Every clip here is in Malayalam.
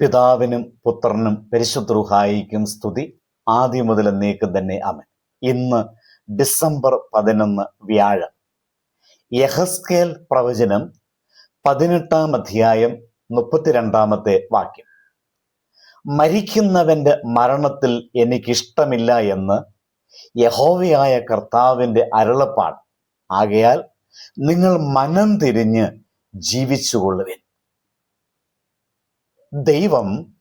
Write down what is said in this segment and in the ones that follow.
പിതാവിനും പുത്രനും പരിശുദ്ധ സ്തുതി. ആദ്യം മുതൽ എന്നേക്കും തന്നെ അമൻ ഇന്ന് ഡിസംബർ പതിനൊന്ന് വ്യാഴം. യഹസ്കേൽ പ്രവചനം പതിനെട്ടാം അധ്യായം മുപ്പത്തിരണ്ടാമത്തെ വാക്യം. മരിക്കുന്നവന്റെ മരണത്തിൽ എനിക്കിഷ്ടമില്ല എന്ന് യഹോവയായ കർത്താവിന്റെ അരുളപ്പാട്. ആകയാൽ നിങ്ങൾ മനം തിരിഞ്ഞ് ജീവിച്ചുകൊള്ളുവിൻ. ദൈവം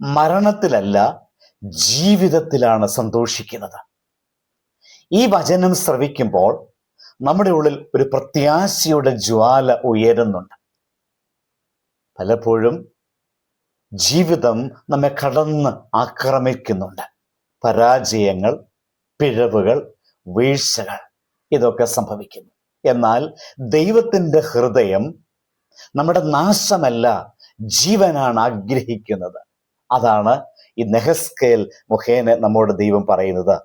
മരണത്തിലല്ല ജീവിതത്തിലാണ് സന്തോഷിക്കുന്നത്. ഈ വചനം ശ്രവിക്കുമ്പോൾ നമ്മുടെ ഉള്ളിൽ ഒരു പ്രത്യാശയുടെ ജ്വാല ഉയരുന്നുണ്ട്. പലപ്പോഴും ജീവിതം നമ്മെ കടന്ന് ആക്രമിക്കുന്നുണ്ട്. പരാജയങ്ങൾ പിഴവുകൾ വീഴ്ചകൾ ഇതൊക്കെ സംഭവിക്കുന്നു. എന്നാൽ ദൈവത്തിന്റെ ഹൃദയം നമ്മുടെ നാശമല്ല ജീവനാണ് ആഗ്രഹിക്കുന്നത്. അതാണ് ഈ നെഹസ്കേൽ മുഖേന നമ്മോട് ദൈവം പറയുന്നത്.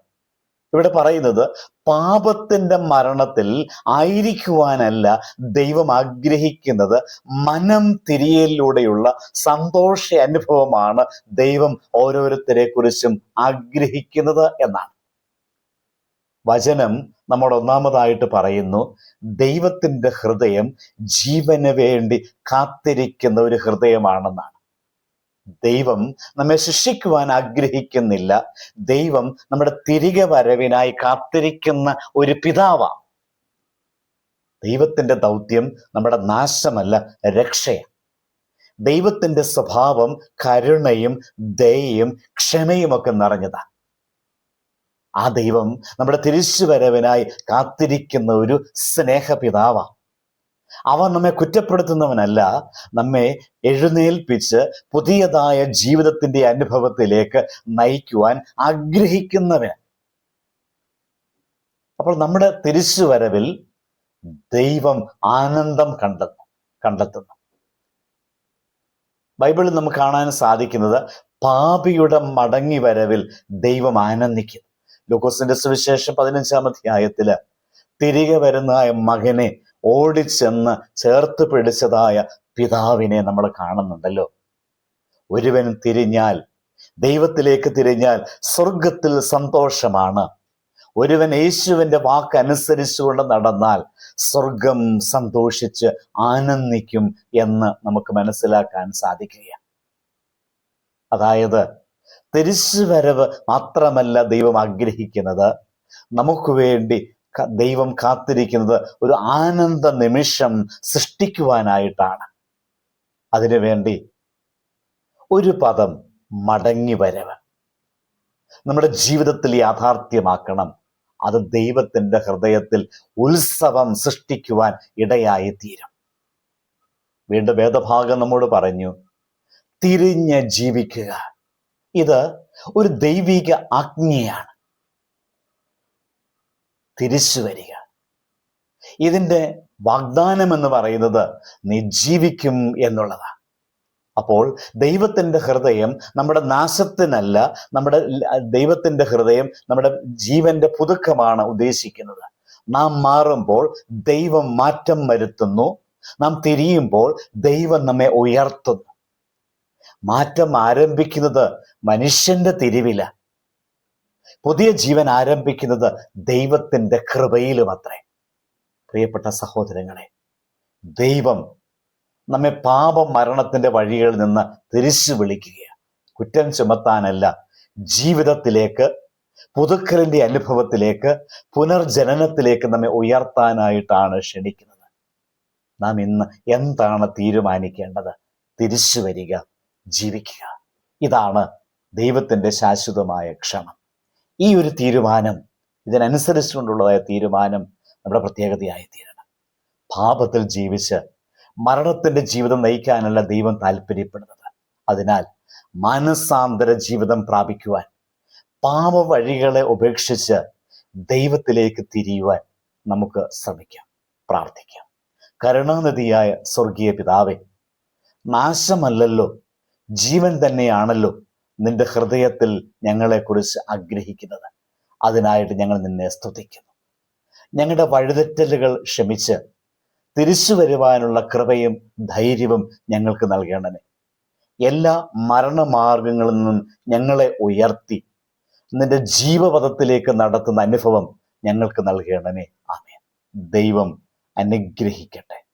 ഇവിടെ പറയുന്നത് പാപത്തിന്റെ മരണത്തിൽ ആയിരിക്കുവാനല്ല ദൈവം ആഗ്രഹിക്കുന്നത്. മനം തിരിയലിലൂടെയുള്ള സന്തോഷ അനുഭവമാണ് ദൈവം ഓരോരുത്തരെ കുറിച്ചും ആഗ്രഹിക്കുന്നത് എന്നാണ്. വചനം നമ്മൾ ഒന്നാമതായിട്ട് പറയുന്നു. ദൈവത്തിന്റെ ഹൃദയം ജീവന് വേണ്ടി കാത്തിരിക്കുന്ന ഒരു ഹൃദയമാണെന്നാണ്. ദൈവം നമ്മെ ശിക്ഷിക്കുവാൻ ആഗ്രഹിക്കുന്നില്ല. ദൈവം നമ്മുടെ തിരികെ വരവിനായി കാത്തിരിക്കുന്ന ഒരു പിതാവാണ്. ദൈവത്തിന്റെ ദൗത്യം നമ്മുടെ നാശമല്ല രക്ഷയാണ്. ദൈവത്തിന്റെ സ്വഭാവം കരുണയും ദയയും ക്ഷമയും ഒക്കെ നിറഞ്ഞതാണ്. ആ ദൈവം നമ്മുടെ തിരിച്ചുവരവിനായി കാത്തിരിക്കുന്ന ഒരു സ്നേഹപിതാവാണ് അവൻ നമ്മെ കുറ്റപ്പെടുത്തുന്നവനല്ല നമ്മെ എഴുന്നേൽപ്പിച്ച് പുതിയതായ ജീവിതത്തിന്റെ അനുഭവത്തിലേക്ക് നയിക്കുവാൻ ആഗ്രഹിക്കുന്നവൻ. അപ്പോൾ നമ്മുടെ തിരിച്ചുവരവിൽ ദൈവം ആനന്ദം കണ്ട കണ്ടെത്തുന്നു. ബൈബിളിൽ നമുക്ക് കാണാൻ സാധിക്കുന്നത് പാപിയുടെ മടങ്ങി വരവിൽ ദൈവം ആനന്ദിക്കുന്നു. ലൂക്കോസിന്റെ സുവിശേഷം പതിനഞ്ചാം അധ്യായത്തിൽ തിരികെ വരുന്ന മകനെ ഓടിച്ചെന്ന് ചേർത്ത് പിടിച്ചതായ പിതാവിനെ നമ്മൾ കാണുന്നുണ്ടല്ലോ. ഒരുവൻ തിരിഞ്ഞാൽ ദൈവത്തിലേക്ക് തിരിഞ്ഞാൽ സ്വർഗത്തിൽ സന്തോഷമാണ്. ഒരുവൻ യേശുവിന്റെ വാക്ക് അനുസരിച്ചുകൊണ്ട് നടന്നാൽ സ്വർഗം സന്തോഷിച്ച് ആനന്ദിക്കും എന്ന് നമുക്ക് മനസ്സിലാക്കാൻ സാധിക്കുകയാണ്. അതായത് തിരിച്ചുവരവ് മാത്രമല്ല ദൈവം ആഗ്രഹിക്കുന്നത്. നമുക്ക് വേണ്ടി ദൈവം കാത്തിരിക്കുന്നത് ഒരു ആനന്ദ നിമിഷം സൃഷ്ടിക്കുവാനായിട്ടാണ്. അതിനുവേണ്ടി ഒരു പദം മടങ്ങി വരവ്. നമ്മുടെ ജീവിതത്തിൽ യാഥാർത്ഥ്യമാക്കണം. അത് ദൈവത്തിന്റെ ഹൃദയത്തിൽ ഉത്സവം സൃഷ്ടിക്കുവാൻ ഇടയായി തീരും വീണ്ടും വേദഭാഗം നമ്മോട് പറഞ്ഞു തിരിഞ്ഞ് ജീവിക്കുക. ഇത് ഒരു ദൈവിക ആജ്ഞയാണ്. തിരിച്ചു വരിക. ഇതിന്റെ വാഗ്ദാനം എന്ന് പറയുന്നത് നീ ജീവിക്കും എന്നുള്ളതാണ്. അപ്പോൾ ദൈവത്തിന്റെ ഹൃദയം നമ്മുടെ നാശത്തിനല്ല നമ്മുടെ ദൈവത്തിന്റെ ഹൃദയം നമ്മുടെ ജീവന്റെ പുതുക്കമാണ് ഉദ്ദേശിക്കുന്നത്. നാം മാറുമ്പോൾ ദൈവം മാറ്റം വരുത്തുന്നു. നാം തിരിയുമ്പോൾ ദൈവം നമ്മെ ഉയർത്തുന്നു. മാറ്റം ആരംഭിക്കുന്നത് മനുഷ്യന്റെ തിരിവില. പുതിയ ജീവൻ ആരംഭിക്കുന്നത് ദൈവത്തിന്റെ കൃപയിലും അത്രേ പ്രിയപ്പെട്ട സഹോദരങ്ങളെ ദൈവം നമ്മെ പാപം മരണത്തിന്റെ വഴികളിൽ നിന്ന് തിരിച്ചു വിളിക്കുകയാണ്. കുറ്റം ചുമത്താനല്ല ജീവിതത്തിലേക്ക് പുതുക്കലിന്റെ അനുഭവത്തിലേക്ക് പുനർജനനത്തിലേക്ക് നമ്മെ ഉയർത്താനായിട്ടാണ് ക്ഷണിക്കുന്നത്. നാം ഇന്ന് എന്താണ് തീരുമാനിക്കേണ്ടത്? തിരിച്ചു വരിക. ജീവിക്കുക. ഇതാണ് ദൈവത്തിന്റെ ശാശ്വതമായ ക്ഷമ. ഈ ഒരു തീരുമാനം ഇതിനനുസരിച്ചുകൊണ്ടുള്ളതായ തീരുമാനം നമ്മുടെ പ്രത്യേകതയായി തീരണം. പാപത്തിൽ ജീവിച്ച് മരണത്തിന്റെ ജീവിതം നയിക്കാനല്ല ദൈവം താല്പര്യപ്പെടുന്നത്. അതിനാൽ മനസ്സാന്തര ജീവിതം പ്രാപിക്കുവാൻ പാപ വഴികളെ ഉപേക്ഷിച്ച് ദൈവത്തിലേക്ക് തിരിയുവാൻ നമുക്ക് ശ്രമിക്കാം പ്രാർത്ഥിക്കാം. കരുണാനിധിയായ സ്വർഗീയ പിതാവെ നാശമല്ലല്ലോ ജീവൻ തന്നെയാണല്ലോ നിന്റെ ഹൃദയത്തിൽ ഞങ്ങളെക്കുറിച്ച് ആഗ്രഹിക്കുന്നത്. അതിനായിട്ട് ഞങ്ങൾ നിന്നെ സ്തുതിക്കുന്നു. ഞങ്ങളുടെ വഴുതെറ്റലുകൾ ക്ഷമിച്ച് തിരിച്ചു വരുവാനുള്ള കൃപയും ധൈര്യവും ഞങ്ങൾക്ക് നൽകണമേ. എല്ലാ മരണമാർഗങ്ങളിൽ നിന്നും ഞങ്ങളെ ഉയർത്തി നിന്റെ ജീവപഥത്തിലേക്ക് നടത്തുന്ന അനുഭവം ഞങ്ങൾക്ക് നൽകണമേ. ആമേ ദൈവം അനുഗ്രഹിക്കട്ടെ.